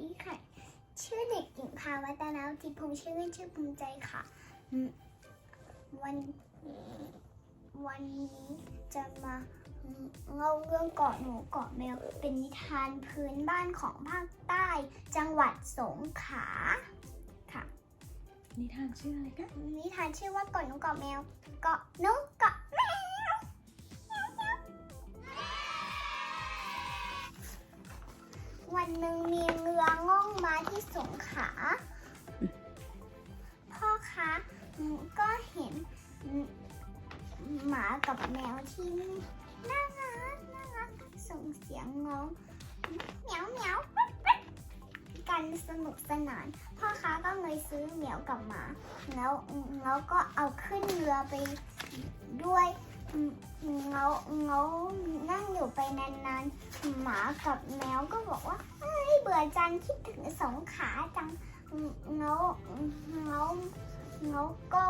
ดีค่ะ ชื่อเด็กหญิงภาวัตนาทิพงศ์ชื่อเล่นชื่อภูมิใจค่ะอืมวันวันนี้จะมาเล่าเรื่องเกาะหนูเกาะแมวเป็นนิทานพื้นบ้านของภาคใต้ จังหวัดสงขลาค่ะ นิทานชื่ออะไรคะนิทานชื่อว่าเกาะหนูเกาะแมว เกาะหนูเกาะแมววันหนึ่งมีเรือง่องมาที่สงขลาพ่อคะก็เห็นหมากับแมวที่น่ารักน่ารักส่งเสียงง้องเหมียวเหมียวกันสนุกสนาน พ่อค้าก็เลยซื้อเหมียวกับหมา แล้วแล้วก็เอาขึ้นเรือไปด้วย อืมแล้วแล้วนั่งอยู่ไปนานๆ หมากับแมวก็บอกว่าเฮ้ยเบื่อจังคิดถึงสองขาจังอืมแล้วแล้วแล้วก็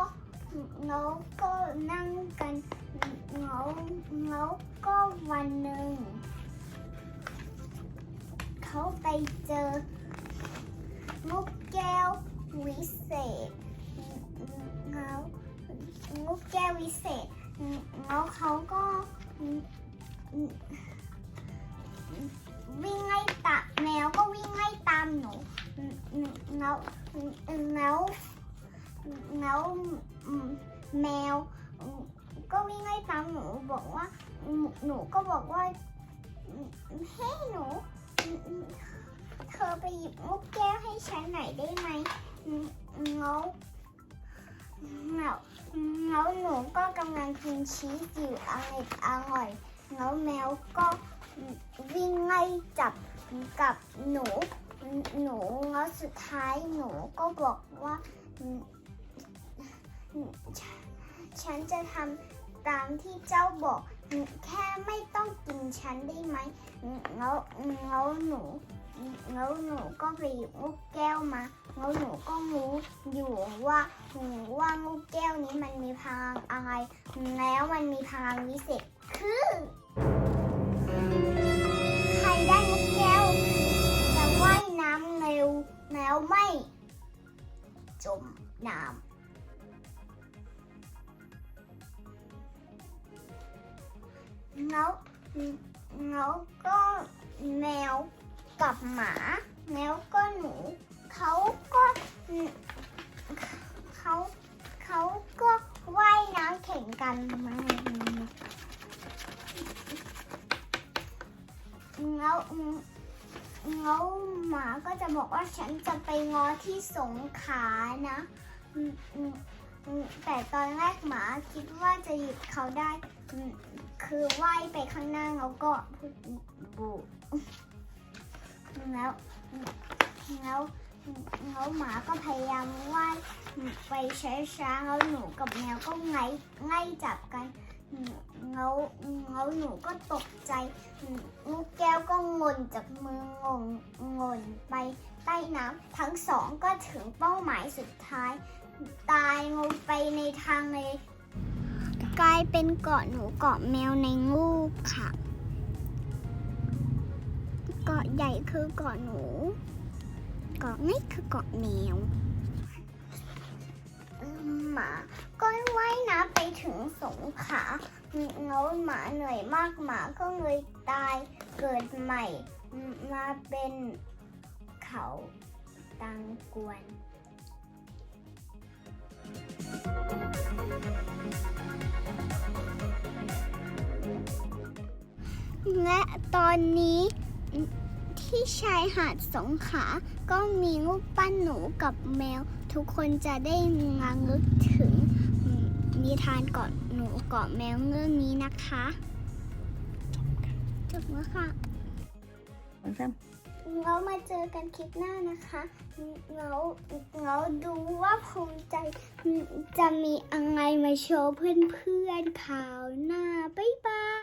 แล้วก็นั่งกันแล้วแล้วก็วันหนึ่งเขาไปเจอลูกแก้ววิเศษแล้วลูกแก้ววิเศษ แล้วเขาก็วิ่งไล่ตามแมวก็วิ่งไล่ตามหนูแล้วแล้วแล้วแมว ก็วิ่งไล่ตามหนูบอกว่าหนูก็บอกว่าเฮ้หนู เธอไปหยิบลูกแก้วให้ฉันหน่อยได้ไหมแล้วแล้ว แล้วหนูก็กำลังกินชีสอยู่อร่อยอร่อยแล้วแมวก็วิ่งไล่จับกับหนู หนูแล้วสุดท้ายหนูก็บอกว่าฉันจะทำตามที่เจ้าบอก แค่ไม่ต้องกินฉันได้ไหมแล้วแล้วหนู แล้วหนูก็ไปหยิบลูกแก้วมาแล้วหนูก็รู้อยู่ว่าว่าลูกแก้วนี้มันมีพลังอะไร แล้วมันมีพลังวิเศษคือใครได้ลูกแก้วจะว่ายน้ำเร็วแล้วไม่ จมน้ำแล้วแล้วก็แมว กับหมาแล้วก็หนูเขาก็เขาเขาก็ว่ายน้ำแข่งกันมาแล้วแล้วหมาก็จะบอกว่าฉันจะไปงอที่สงขานะ แต่ตอนแรกหมาคิดว่าจะหยิบเขาได้ คือว่ายไปข้างหน้าแล้วก็บู แล้วแล้วแล้วหมาก็พยายามว่ายไปช้าๆแล้วหนูกับแมวก็ไงไล่จับกันแล้วแล้วหนูก็ตกใจลูกแก้วก็งนจากมืองงงนไปใต้น้ำทั้งสองก็ถึงเป้าหมายสุดท้าย ตายลงไปในทางเลยกลายเป็นเกาะหนูเกาะแมวในงูค่ะ ใหญ่คือเกาะหนูเกาะเล็กคือเกาะแมวหมาก็ว่ายน้ำไปถึงสงขาแล้วหมาเหนื่อยมากหมาก็เลยตายเกิดใหม่มาเป็นเขาตังกวนและตอนนี้ ที่ชายหาดสงขลาก็มีรูปปั้นหนูกับแมว ทุกคนจะได้งางลึกถึงนิทานเกาะหนูเกาะแมวเรื่องนี้นะคะจบแล้วค่ะสองสามเรามาเจอกันคลิปหน้านะคะเราเราดูว่าภูมิใจจะมีอะไรมาโชว์เพื่อนๆข่าวหน้า บ๊ายบาย